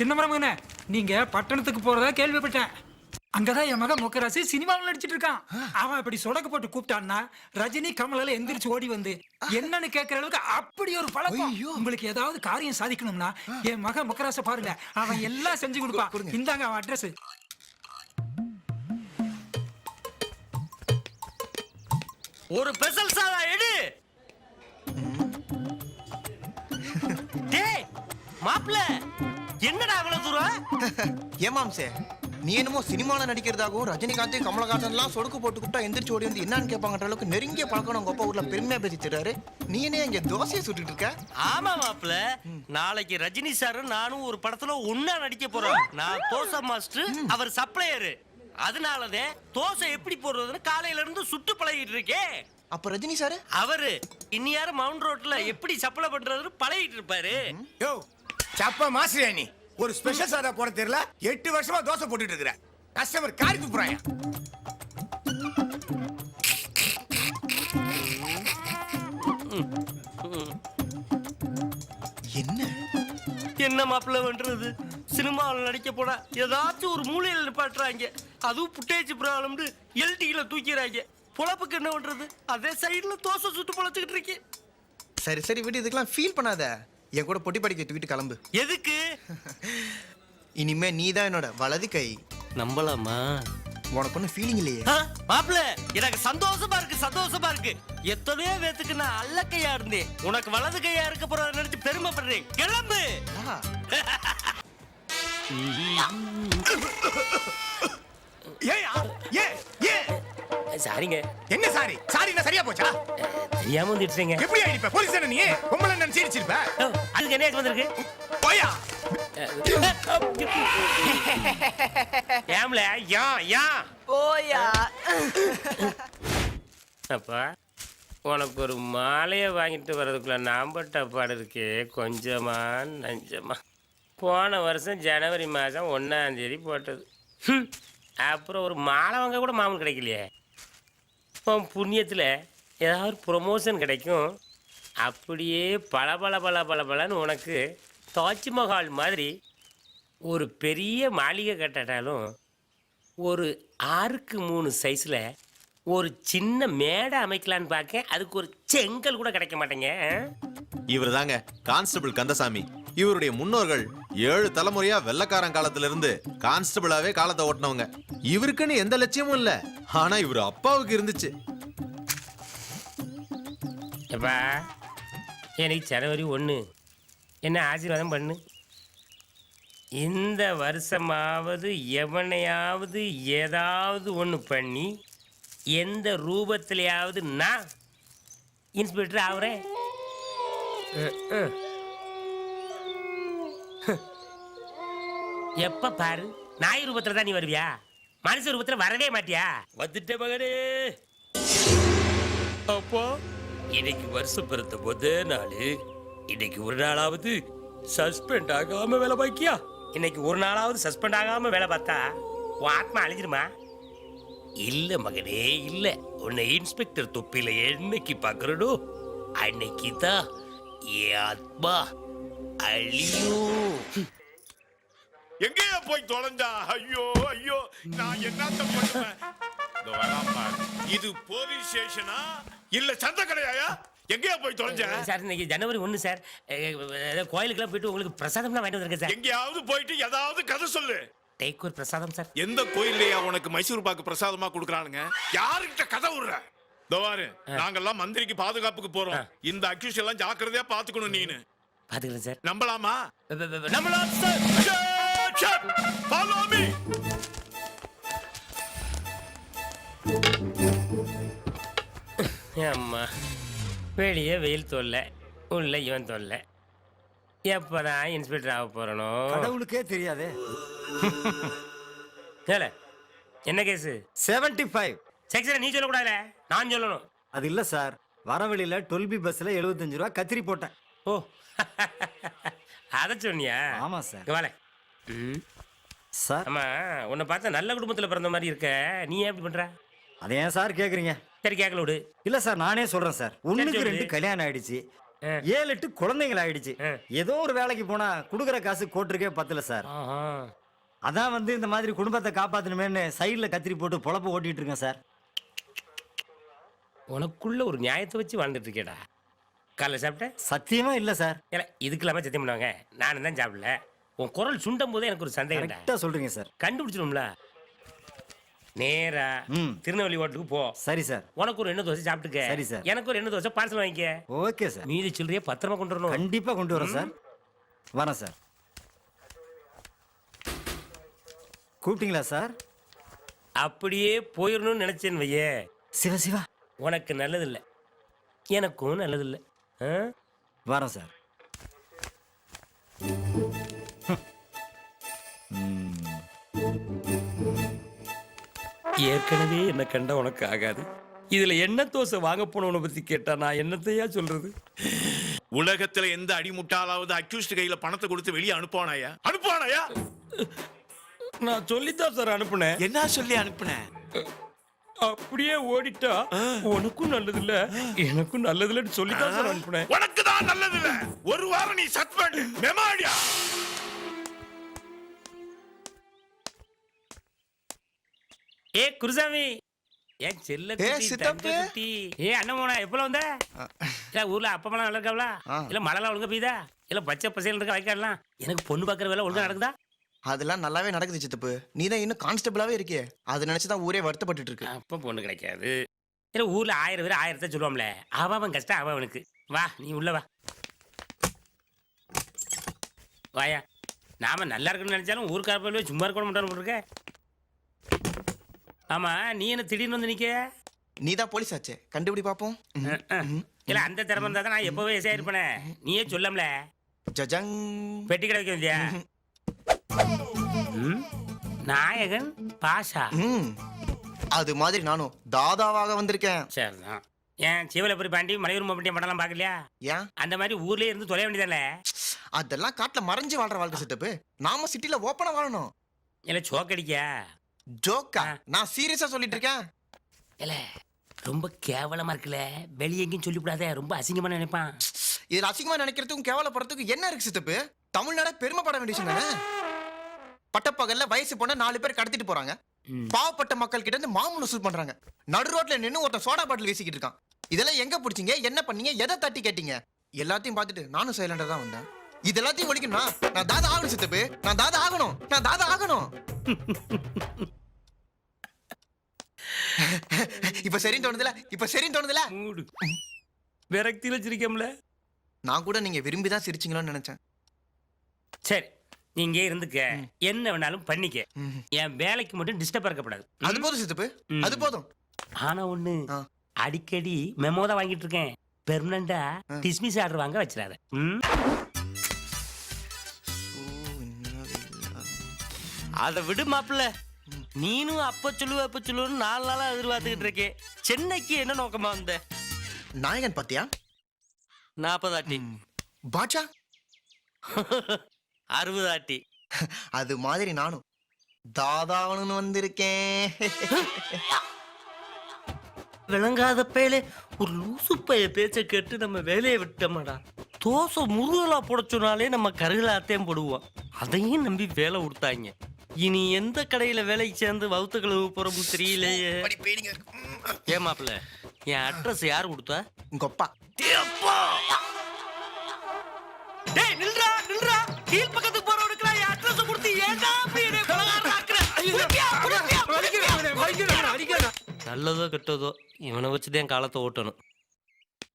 சின்ன மரமகனே நீங்க பட்டணத்துக்கு போறதா கேள்விப்பட்டேன். அங்கதான் என் மகன் முக்கராசி சினிமாவில் நடிச்சிட்டு இருக்கான். அவன் இப்படி சொடக்கு போட்டு கூப்பிட்டான்னா ரஜினி கமலால எந்திரிச்சு ஓடி வந்து என்னன்னு கேட்கற அளவுக்கு அப்படி ஒரு பழக்கம். உங்களுக்கு ஏதாவது காரியம் சாதிக்கணும்னா என் மகன் முக்கராச பாருங்க. அவன் எல்லாம் செஞ்சு கொடுப்பான். இந்தாங்க அவன் அட்ரஸ் ஒரு பெசல் சாதா எடு. டேய் மாப்ள என்னடா அவ்வளவு தூரம்? ஏமாம் சார் நீ என்னமோ சினிமால நடிக்கிறதாகவும் ரஜினிகாந்த் கமலஹாசன்லாம் சொடுக்கு போட்டு கூப்பிட்டா எந்திரிச்சு ஓடி வந்து என்னன்னு கேட்பாங்கன்ற அளவுக்கு நெருங்கிய பழக்கம் உங்க அப்பா ஊர்ல பெருமையா பேசி தர்றாரு நீ என்ன இங்க தோசையை சுட்டுட்டு இருக்க? ஆமா மாப்ள நாளைக்கு ரஜினி சார் நானும் ஒரு படத்துல ஒண்ணா நடிக்க போறோம். நான் தோசை மாஸ்டர் அவர் சப்ளையரு அதனாலதான் தோசை எப்படி போடுறதுன்னு காலையில இருந்து சுட்டு பழகிட்டு இருக்கேன் அப்ப ரஜினி சார்? அவரு. இன்னியாரும் மவுண்ட் ரோட்ல எப்படி சப்ளை பண்றதுன்னு பழகிட்டு இருப்பாரு. யோ சப்ப மாஸ்டர் நீ. ஒரு ஸ்பெஷல் சாதா போட தெரியல எட்டு வருஷமா தோசை போட்டுட்டு இருக்கிற. கஸ்டமர் காரி துப்புறாங்க என்ன? என்ன மாப்பிள்ள பண்றது? சினிமாவில் நடிக்க போனா ஏதாச்சும் ஒரு மூலையில நிப்பாட்டுறாங்க. அதுவும் புட்டேஜ் ப்ராப்ளம்னு எல்டில தூக்கிறாங்க பொழப்புக்கு என்ன பண்றது? அதே சைடுல தோசை சுட்டு பொழைச்சுக்கிட்டு இருக்கேன். சரி சரி விடு இதுக்கெல்லாம் ஃபீல் பண்ணாத. என் கூட பொட்டி படிக்க தூக்கிட்டு கிளம்பு. எதுக்கு? இனிமே நீ தான் என்னோட வலது கை. நம்பலாமா? உனக்கு ஒன்றும் ஃபீலிங் இல்லையே. மாப்பிள்ள எனக்கு சந்தோஷமா இருக்கு சந்தோஷமா இருக்கு. எத்தனையோ பேத்துக்கு நான் அல்ல கையா இருந்தேன். உனக்கு வலது கையா இருக்க போறத நினைச்சு பெருமைப்படுறேன். கிளம்பு. ஏயா ஏ ஏ. சாரிங்க. என்ன சாரி? சாரி என்ன சரியா போச்சா? தெரியாம வந்துட்டுங்க எப்படி ஆயிடுப்ப? போலீஸ் தானே நீ? பொம்பளை நான் அதுக்கு என்ன வந்திருக்கு? போயா. ஏம்ல யா யா. போயா. அப்பா உனக்கு ஒரு மாலையை வாங்கிட்டு வர்றதுக்குள்ள நாம்பட்ட பாடு இருக்கே கொஞ்சமா நஞ்சமா. போன வருஷம் ஜனவரி மாதம் ஒன்றாந்தேதி போட்டது. ஹம். அப்புறம் ஒரு மாலை வாங்க கூட மாமூல் கிடைக்கலையே. உன் புண்ணியத்தில் ஏதாவது ப்ரொமோஷன் கிடைக்கும். அப்படியே பல பல பல பல பலன்னு உனக்கு தாஜ்மஹால் மாதிரி ஒரு பெரிய மாளிகை கட்டட்டாலும் ஒரு ஆறுக்கு மூணு சைஸில் ஒரு சின்ன மேடை அமைக்கலான்னு பார்க்க அதுக்கு ஒரு செங்கல் கூட கிடைக்க மாட்டேங்க? இவர் தாங்க கான்ஸ்டபிள் கந்தசாமி. இவருடைய முன்னோர்கள் ஏழு தலைமுறையா வெள்ளக்காரன் காலத்துல இருந்து கான்ஸ்டபிளாவே காலத்தை ஓட்டினவங்க. இவருக்குன்னு எந்த லட்சியமும் இல்ல. ஆனா இவர் அப்பாவுக்கு இருந்துச்சு. எப்பா எனக்கு ஜனவரி ஒன்று என்ன ஆசீர்வாதம் பண்ணு. இந்த வருஷமாவது எவனையாவது ஏதாவது ஒன்று பண்ணி எந்த ரூபத்திலையாவது நான் இன்ஸ்பெக்டர் ஆகுறேன். எப்ப பாரு நாய் ரூபத்துல தான் நீ வருவியா? மனுஷ ரூபத்துல வரவே மாட்டியா? வந்துட்ட மகனே. அப்போ? இன்னைக்கு வருஷம் பிறந்த முத நாள். இன்னைக்கு ஒரு நாளாவது சஸ்பெண்ட் ஆகாம வேலை பாக்கியா? இன்னைக்கு ஒரு நாளாவது சஸ்பெண்ட் ஆகாம வேலை பார்த்தா உன் ஆத்மா அழிஞ்சிருமா? இல்ல மகனே இல்ல. உன்னை இன்ஸ்பெக்டர் தொப்பில என்னைக்கு பாக்குறனோ அன்னைக்கு தான் என் ஆத்மா அழியும். எங்கேயா போய் தொலைஞ்சா ஐயோ ஐயோ நான் என்னத்த பண்ணுவேன்? இதோ போலீஸ் ஸ்டேஷனா? இல்ல சந்த கடையாயா எங்கேயா போய் தொலைஞ்ச? சார் இன்னைக்கு ஜனவரி ஒன்று சார். கோயிலுக்குலாம் போயிட்டு உங்களுக்கு பிரசாதம்லாம் வாங்கிட்டு வந்திருக்கேன் சார். எங்கேயாவது போயிட்டு ஏதாவது கதை சொல்லு. டேக் ஒரு பிரசாதம் சார். எந்த கோயில்லையா உனக்கு மைசூர் பாக்கு பிரசாதமா கொடுக்குறானுங்க? யாருக்கிட்ட கதை விடுற? தோவாரு நாங்கெல்லாம் மந்திரிக்கு பாதுகாப்புக்கு போறோம். இந்த அக்யூஸ் எல்லாம் ஜாக்கிரதையா பாத்துக்கணும் நீனு. பார்த்துக்கிறேன் சார். நம்பலாமா? நம்மளாம் சார். ஃபாலோ மீ அம்மா வெளியே வெயில் தொல்லை உள்ள இவன் தொல்லை. எப்பதான் இன்ஸ்பெக்டர் ஆக போறனோ? கடவுளுக்கே தெரியாதே. ஏல என்ன கேஸு செவன்டி ஃபைவ் செக்ஷன் நீ சொல்லக்கூடாதுல நான் சொல்லணும். அது இல்ல சார். வரவழியில டுவெல் பி பஸ்ல எழுபத்தஞ்சு ரூபா கத்திரி போட்டேன். ஓ அதை சொன்னியா? ஆமா சார். இங்க வாலே. சார். ஆமா உன்னை பார்த்தா நல்ல குடும்பத்துல பிறந்த மாதிரி இருக்க. நீ ஏன் இப்படி பண்ற? அதை ஏன் சார் கேக்குறீங்க? சரி கேட்கல விடு. இல்ல சார் நானே சொல்றேன் சார். ஒண்ணுக்கு. ரெண்டு கல்யாணம் ஆயிடுச்சு. ஏழு எட்டு குழந்தைகள் ஆயிடுச்சு. ஏதோ ஒரு வேலைக்கு போனா குடுக்குற காசு கோட்டிருக்கே பத்தல சார். அதான் வந்து இந்த மாதிரி குடும்பத்தை காப்பாத்தணுமேன்னு சைடுல கத்திரி போட்டு பொழப்பு ஓட்டிட்டு இருக்கேன் சார். உனக்குள்ள ஒரு நியாயத்தை வச்சு வாழ்ந்துட்டு இருக்கேடா. காலைல சாப்பிட்டேன் சத்தியமா இல்ல சார். ஏல இதுக்கு இல்லாம சத்தியம் பண்ணுவாங்க? நானும் தான் சாப்பிடல. உன் குரல் சுண்டும் போதே எனக்கு ஒரு சந்தேகம்டா. கரெக்டா சொல்றீங்க சார். கண்டுபிடிச்சிடும்ல நேரா. திருநெல்வேலி ஹோட்டலுக்கு போ. சரி சார். உனக்கு ஒரு எண்ணெய் தோசை சாப்பிட்டுக்க. சரி சார். எனக்கு ஒரு எண்ணெய் தோசை பார்சல் வாங்கிக்க. Okay sir. மீதி சில்லறைய பத்திரமா கொண்டு வரணும். கண்டிப்பா கொண்டு வரேன் சார். வரேன் சார். கூப்பிட்டீங்களா சார்? அப்படியே போயிடணும்னு நினைச்சேன்னு வையே. சிவா சிவா. உனக்கு நல்லதில்லை. எனக்கும் நல்லதில்லை? வரேன் சார். ஏற்கனவே என்ன கண்ட உனக்கு ஆகாது. இதுல என்ன தோசை வாங்க போனவனை பத்தி கேட்டா நான் என்னத்தையா சொல்றது? உலகத்துல எந்த அடிமுட்டாலாவது அக்யூஸ்ட் கையில பணத்தை கொடுத்து வெளியே அனுப்புவானாயா? அனுப்புவானாயா? நான் சொல்லித்தான் சார் அனுப்புனேன். என்ன சொல்லி அனுப்புன அப்படியே ஓடிட்டா உனக்கும் நல்லதில்ல எனக்கும் நல்லதில்லன்னு சொல்லித்தான் சார் அனுப்புனேன். உனக்கு தான் நல்லது இல்ல ஒரு வாரம் நீ சஸ்பெண்ட் மெமாடியா ஏ குருசாமி. ஏன் செல்ல ஏ, குட்டி. தங்க குட்டி. ஏ அண்ணன் எப்பல வந்த? இல்ல ஊர்ல அப்பமெல்லாம் நல்லா இருக்காவளா ஆ. இல்ல மழைலாம் ஒழுங்கா பெய்யுதா? இல்ல பச்சை பசையில் இருக்க வைக்காடலாம் எனக்கு பொண்ணு பாக்குற வேலை ஒழுங்கா நடக்குதா? அதெல்லாம் நல்லாவே நடக்குது சித்தப்பு. நீ தான் இன்னும் கான்ஸ்டபிளாவே இருக்கியே. அதை நினைச்சு தான் ஊரே வருத்தப்பட்டுட்டு இருக்கு. அப்ப பொண்ணு கிடைக்காது. இல்ல ஊர்ல ஆயிரம் பேர் ஆயிரத்தை சொல்லுவாம்ல. அவன் அவன் கஷ்டம் அவன் அவனுக்கு. வா நீ உள்ள வா. வாயா. நாம நல்லா இருக்கணும்னு நினைச்சாலும் ஊருக்கார போய் சும்மா இருக்க மாட்டான்னு இருக்க. ஆமா நீ என்ன திடீர்னு வந்து நிக்க? நீ தான் போலீஸ் ஆச்சே. கண்டுபிடி பாப்போம். இல்ல அந்த திறமை இருந்தா தான் நான் எப்பவே எஸ்ஐ இருப்பேனே. நீயே சொல்லம்ல. ஜஜங். பெட்டி கிடைக்க ம்? நாயகன் பாஷா. அது மாதிரி நானும் தாதாவாக வந்திருக்கேன். சரிதான். ஏன் சிவலபுரி பாண்டி மலையூர் மாவட்டியம் படம்லாம் பார்க்கலையா? ஏன்? அந்த மாதிரி ஊர்லயே இருந்து தொலைய வேண்டியதானே? அதெல்லாம் காட்டுல மறைஞ்சு வாழ்ற வாழ்க்கை சித்தப்பு நாம சிட்டில ஓப்பனா வாழணும். இல்ல சோக்கடிக்கா ஜோக்கா? நான் சீரியஸா சொல்லிட்டு இருக்கேன் இல்ல ரொம்ப கேவலமா இருக்குல்ல வெளியே எங்கேயும் சொல்லிவிடாத ரொம்ப அசிங்கமா நினைப்பான். இதுல அசிங்கமா நினைக்கிறதுக்கும் கேவலப்படுறதுக்கும் என்ன இருக்கு சித்தப்பு? தமிழ்நாட பெருமைப்பட வேண்டிய விஷயம் பட்டப்பகல்ல வயசு பொண்ண நாலு பேர் கடத்திட்டு போறாங்க. பாவப்பட்ட மக்கள் கிட்ட இருந்து மாமூல் வசூல் பண்றாங்க. நடு ரோட்ல நின்னு ஒருத்தன் சோடா பாட்டில் வீசிக்கிட்டு இருக்கான். இதெல்லாம் எங்க பிடிச்சீங்க? என்ன பண்ணீங்க? எதை தட்டி கேட்டீங்க? எல்லாத்தையும் பார்த்துட்டு நானும் சைலண்டா தான் வந்தேன். இது எல்லாத்தையும் ஒழிக்கணும்னா நான் தாதா ஆகணும் சித்தப்பு. நான் தாதா ஆகணும். நான் தாதா ஆகணும். இப்ப சரின்னு தோணுதுல? இப்ப சரின்னு தோணுதுல? மூடு. விரக்தியில சிரிக்கம்ல? நான் கூட நீங்க விரும்பி தான் சிரிச்சீங்களோன்னு நினைச்சேன். சரி நீ இங்கே இருந்துக்க. என்ன வேணாலும் பண்ணிக்க. என் வேலைக்கு மட்டும் டிஸ்டர்ப் இருக்கக்கூடாது அது போதும் சித்தப்பு. அது போதும். ஆனா ஒண்ணு. அடிக்கடி மெமோ தான் வாங்கிட்டு இருக்கேன். பெர்மனண்டா டிஸ்மிஸ் ஆர்டர் வாங்க வச்சிடாத? அதை விடு மாப்பிள்ள. நீனும் அப்ப சொல்லுவ அப்ப சொல்லுவன்னு நாலு நாளா எதிர்பார்த்துக்கிட்டு இருக்கேன் சென்னைக்கு என்ன நோக்கமா வந்த? நாயகன் பாத்தியா? நாற்பதாட்டி பாட்சா அறுபதாட்டி. அது மாதிரி நானும் தாதாவனு வந்திருக்கேன். விளங்காத பேலே ஒரு லூசு பைய பேச்ச கேட்டு நம்ம வேலையை விட்டோம்டா. தோசை முருகலா போட சொன்னாலே நம்ம கருகலாத்தையும் போடுவோம். அதையும் நம்பி வேலை கொடுத்தாங்க இனி எந்த கடையில வேலைக்கு சேர்ந்து வவுத்த கழுவு போறோம் தெரியலையே. மாப்பிள்ள என் அட்ரஸ் யார் கொடுத்தா? உங்க அப்பா. டேய் நில்றா நில்றா. கீழ் பக்கத்துக்கு போறவனுக்கு என் அட்ரஸ் கொடுத்து ஏன்டா அப்படி என்னை கொலகாரன் ஆக்குற? குடிப்பியா, குடிப்பியா? நல்லதோ கெட்டதோ இவனை வச்சுதான் காலத்தை ஓட்டணும்.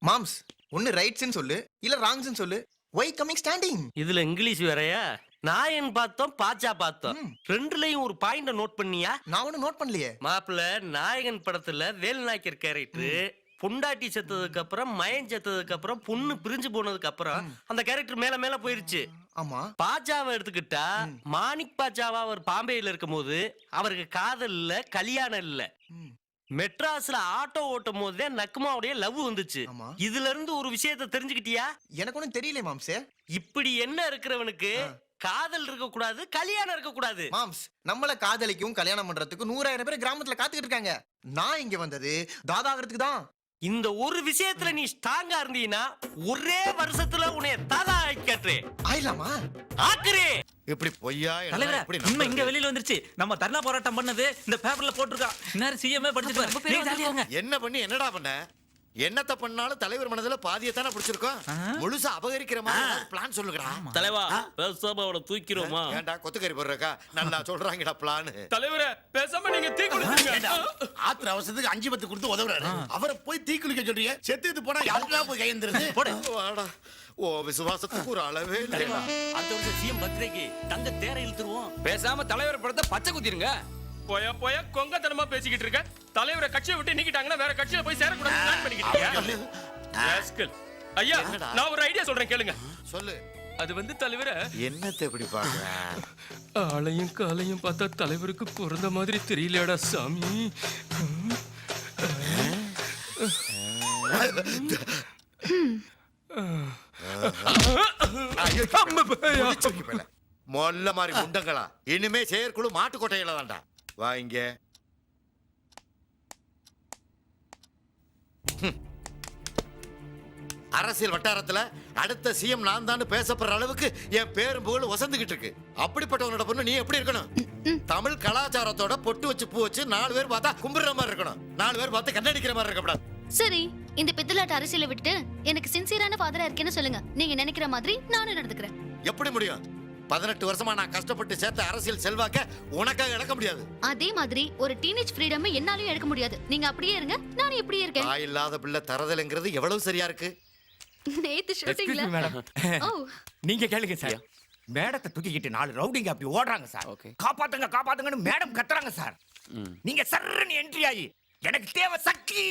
மாம்ஸ் ஒன்னு ரைட்ஸ்னு சொல்லு இல்ல ராங்ஸ்னு சொல்லு ஒய் கமிங் ஸ்டாண்டிங் இதுல இங்கிலீஷ் வேறயா? நாயன் பார்த்தோம் பாச்சா பார்த்தோம். ரெண்டுலயும் ஒரு பாயிண்ட நோட் பண்ணியா? நான் ஒன்னும் நோட் பண்ணலையே. மாப்பிள்ள நாயகன் படத்துல வேலுநாயக்கர் கேரக்டர் பொண்டாட்டி செத்ததுக்கு அப்புறம் மயன் செத்ததுக்கு அப்புறம் பொண்ணு பிரிஞ்சு போனதுக்கு அப்புறம் அந்த கேரக்டர் மேல மேல போயிருச்சு. ஆமா. பாஜாவை எடுத்துக்கிட்டா மாணிக் பாஜாவா அவர் பாம்பேல இருக்கும்போது அவருக்கு காதல் இல்ல கல்யாணம் இல்ல. மெட்ராஸ்ல ஆட்டோ ஓட்டும் போதே நக்குமாவுடைய லவ் வந்துச்சு. இதுல இருந்து ஒரு விஷயத்தை தெரிஞ்சுக்கிட்டியா? எனக்கு ஒன்னும் தெரியல மாம்ஸே இப்படி என்ன இருக்கிறவனுக்கு காதல் இருக்க கூடாது கல்யாணம் இருக்க கூடாது மாம்ஸ் நம்மள காதலிக்கும் கல்யாணம் பண்றதுக்கு நூறாயிரம் பேர் கிராமத்துல காத்துக்கிட்டு இருக்காங்க. நான் இங்க வந்தது தாதாகிறதுக்கு தான். இந்த ஒரு விஷயத்துல நீ ஸ்ட்ராங்கா இருந்தீன்னா ஒரே வருஷத்துல உன்னைய தாதா ஆக்கற்றே ஆயிலாமா ஆக்குறே இப்படி பொய்யா தலைவரே உண்மை இங்க வெளியில வந்துருச்சு. நம்ம தர்ணா போராட்டம் பண்ணது இந்த பேப்பர்ல போட்டிருக்கான். இந்நேரம் சிஎம்ஏ படிச்சிட்டு. என்ன பண்ணி என்னடா பண்ண? என்னத்த பண்ணாலும் தலைவர் மனதுல பாதியை தானே பிடிச்சிருக்கோம். முழுசா அபகரிக்கிற மாதிரி பிளான் சொல்லுங்கடா. தலைவா பேசாம அவனை தூக்கிடுவோமா? ஏன்டா கொத்துக்கறி போடுறக்கா? நல்லா சொல்றாங்கடா பிளான் தலைவரே பேசாம நீங்க தீ குளிச்சுங்க ஆத்திர அவசரத்துக்கு அஞ்சு பத்து கொடுத்து உதவுறாரு. அவரை போய் தீ குளிக்க சொல்றீங்க. செத்துட்டு போனா யாருக்கெல்லாம் போய் கையெழுந்துருது வாடா ஓ விசுவாசத்துக்கு ஒரு அளவே இல்லைடா. அடுத்த வருஷம் சிஎம் பர்த்டேக்கு தங்க தேரை இழுத்துருவோம். பேசாம தலைவர் படத்தை பச்சை குத்திருங்க. போயா போயா கொங்கத்தனமா பேசிக்கிட்டு இருக்க. தலைவரை கட்சியை விட்டு நீக்கிட்டாங்கன்னா வேற கட்சியில போய் சேரக்கூடாது பிளான் பண்ணிக்கிட்டு இருக்கியா? Rascal. ஐயா நான் ஒரு ஐடியா சொல்றேன் கேளுங்க. சொல்லு. அது வந்து தலைவரை என்னத்தை இப்படி பாக்குற? ஆளையும் காலையும் பார்த்தா தலைவருக்கு பிறந்த மாதிரி தெரியலடா சாமி. மொல்ல மாதிரி முண்டங்களா. இனிமே செயற்குழு மாட்டுக்கொட்டையில தான்டா. வா இங்க ஹம். அரசியல் வட்டாரத்துல அடுத்த சிஎம் நான் தான் பேசப்படுற அளவுக்கு என் பேரும் புகழ் வசந்துகிட்டு இருக்கு. அப்படிப்பட்டவனோட பொண்ணு நீ எப்படி இருக்கணும்? தமிழ் கலாச்சாரத்தோட பொட்டு வச்சு பூ வச்சு நாலு பேர் பார்த்தா கும்பிடுற மாதிரி இருக்கணும். நாலு பேர் பார்த்து கண்ணடிக்கிற மாதிரி இருக்கக்கூடாது. சரி இந்த பித்தலாட்ட அரசியலை விட்டு எனக்கு சின்சியரான ஃபாதரா இருக்கேன்னு சொல்லுங்க. நீங்க நினைக்கிற மாதிரி நானும் நடந்துக்கிறேன். எப்படி முடியும்? பதினெட்டு வருஷமா நான் கஷ்டப்பட்டு சேர்த்த அரசியல் செல்வாக்க உனக்காக இழக்க முடியாது. அதே மாதிரி ஒரு டீனேஜ் ஃப்ரீடம் என்னாலயும் எடுக்க முடியாது. நீங்க அப்படியே இருங்க. நானும் இப்படியே இருக்கேன். தாய் இல்லாத பிள்ளை தரதலைங்கிறது எவ்வளவு சரியா இருக்கு? நேத்து ஷூட்டிங்ல ஓ நீங்க கேளுங்க சார் மேடத்தை தூக்கிக்கிட்டு நாலு ரவுடிங்க அப்படி ஓடுறாங்க சார் Okay. காப்பாத்துங்க காப்பாத்துங்கன்னு மேடம் கத்துறாங்க சார் நீங்க சர்ன்னு என்ட்ரி ஆகி எனக்கு தேவை சக்தி.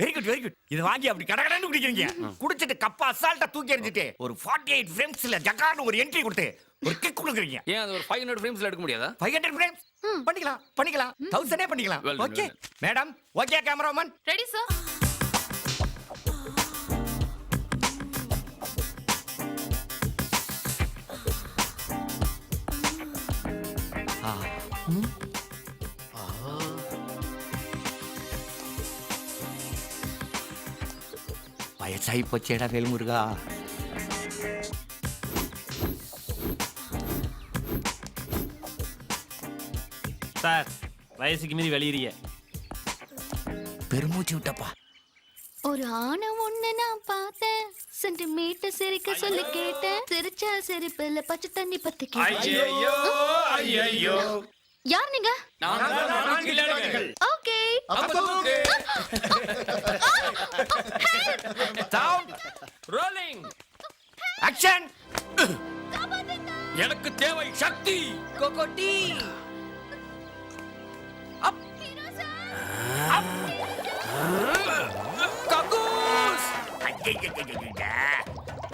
வெரி குட் வெரி குட் இது வாங்கி அப்படி கடகடன்னு குடிக்கிறீங்க. குடிச்சிட்டு கப்பா அசால்ட்டா தூக்கி எறிஞ்சிட்டு ஒரு 48 எயிட் ஃப்ரேம்ஸ்ல ஜகான்னு ஒரு என்ட்ரி கொடுத்து ஒரு கிக் கொடுக்குறீங்க. ஏன் அது ஒரு ஃபைவ் ஹண்ட்ரட் ஃப்ரேம்ஸ்ல எடுக்க முடியாதா? ஃபைவ் ஹண்ட்ரட் ஃப்ரேம்ஸ் பண்ணிக்கலாம் பண்ணிக்கலாம். தௌசண்டே பண்ணிக்கலாம். Okay madam okay cameraman ready sir வயசாகி போச்சேடா வேல்முருகா. சார் வயசுக்கு மீறி வெளியிறிய. பெருமூச்சு விட்டப்பா. ஒரு ஆணை ஒண்ணு நான் பார்த்தேன். சென்டிமீட்டர் சிரிக்க சொல்லி கேட்டேன். சிரிச்சா சிரிப்புல பச்சை தண்ணி பத்து ஐயோ ஐயோ யார் நீங்க? ஓகே ரோலிங் ஆக்ஷன் எனக்கு தேவை சக்தி. கொக்கோட்டி. கக்கூஸ்.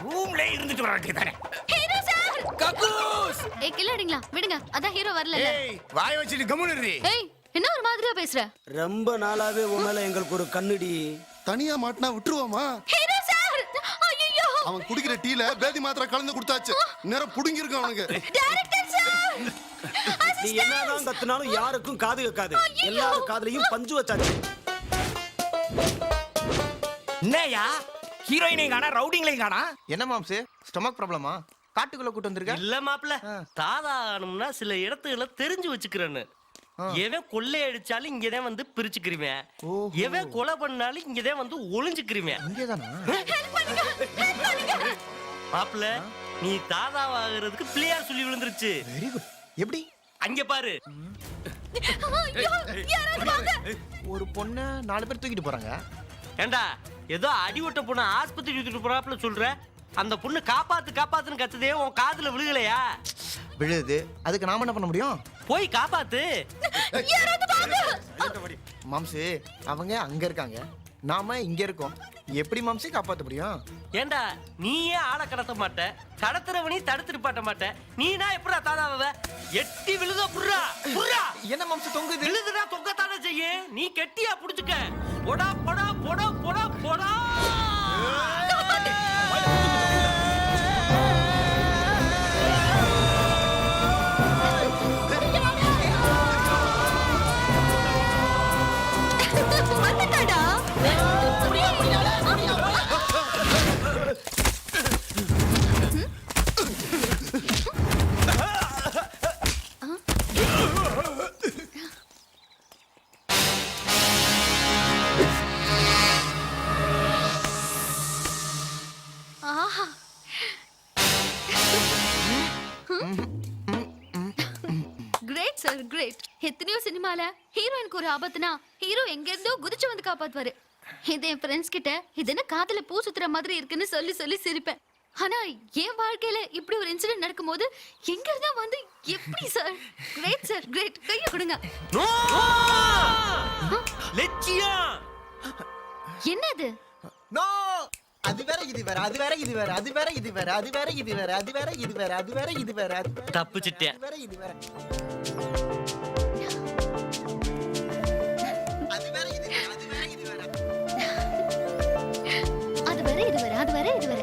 ரூம்ல இருந்துட்டு வர்றதுக்கு தானே ஹீரோ சார். கக்கூஸ். ஏய் கில்லாடிங்களா? விடுங்க அதான் ஹீரோ வரல ஏய் வாய வச்சுட்டு கம்முன்னு ஏய் ஒரு மாதிரியா பேசுற? ரொம்ப நாளாவே உன் மேல எங்களுக்கு ஒரு கண்ணுடி. தனியா மாட்டினா விட்டுருவோமா? Hero sir! ஐயோ அவன் குடிக்கிற டீல பேதி மாத்திரை கலந்து கொடுத்தாச்சு. நேரம் புடுங்கி இருக்கு அவனுக்கு. Director sir! நீ என்னதான் கத்துனாலும் யாருக்கும் காது கேட்காது. எல்லாரும் காதுலயும் பஞ்சு வச்சாச்சு. என்னையா ஹீரோயினையும் காணா ரவுடிங்களையும் காணா? என்ன மாம்சு ஸ்டொமக் ப்ராப்ளமா காட்டுக்குள்ள கூட்டு வந்திருக்க? இல்ல மாப்ள. தாதா ஆகணும்னா சில இடத்துகளை தெரிஞ்சு வச்சுக்கிறேன்னு. எவன் கொள்ளை அடிச்சாலும் இங்கதான் வந்து பிரிச்சுக்கிருவேன். எவன் கொலை பண்ணாலும் இங்கதான் வந்து ஒளிஞ்சுக்கிருவேன். மாப்ள நீ தாதாவாகிறதுக்கு பிள்ளையார் சொல்லி விழுந்துருச்சு. வெரி குட் எப்படி? அங்க பாரு. ஒரு பொண்ணை நாலு பேர் தூக்கிட்டு போறாங்க. ஏண்டா ஏதோ அடிவிட்ட பொண்ணு ஆஸ்பத்திரி தூக்கிட்டு போறாப்புல சொல்ற? அந்த பொண்ணு காப்பாத்து காப்பாத்துன்னு கத்துதே உன் காதுல விழுகலையா? விழுது. அதுக்கு நாம என்ன பண்ண முடியும்? போய் காப்பாத்து. மாம்சு அவங்க அங்க இருக்காங்க. நாம இங்க இருக்கோம். எப்படி மாம்சு காப்பாத்த முடியும்? ஏண்டா நீயே ஆளை கடத்த மாட்ட கடத்துறவனி தடுத்துட்டு பாட்ட மாட்ட. நீனா எப்படா தாதாவ எட்டி விழுத புர்ரா புர்ரா என்ன மாம்சு தொங்குது? விழுதுனா தொங்கத்தானே செய்ய நீ கெட்டியா புடிச்சுக்க. பொடா பொடா பொடா பொடா பொடா. ஆபத்துனா ஹீரோ எங்க இருந்தோ குதிச்சு வந்து காப்பாத்துவாரு. இது என் ஃப்ரெண்ட்ஸ் கிட்ட இது என்ன காதுல பூ சுத்துற மாதிரி இருக்குன்னு சொல்லி சொல்லி சிரிப்பேன். ஆனா என் வாழ்க்கையில இப்படி ஒரு இன்சிடென்ட் நடக்கும்போது எங்க இருந்தா வந்து எப்படி சார் கிரேட் சார் கிரேட் கைய கொடுங்க. நோ! லட்சியம் என்னது? நோ! அது வேற இது வேற அது வேற இது வேற அது வேற இது வேற அது வேற இது வேற அது வேற இது வேற அது வேற இது வேற அது வேற. தப்பிச்சிட்டேன். அது வேற இது வேற. அது வேற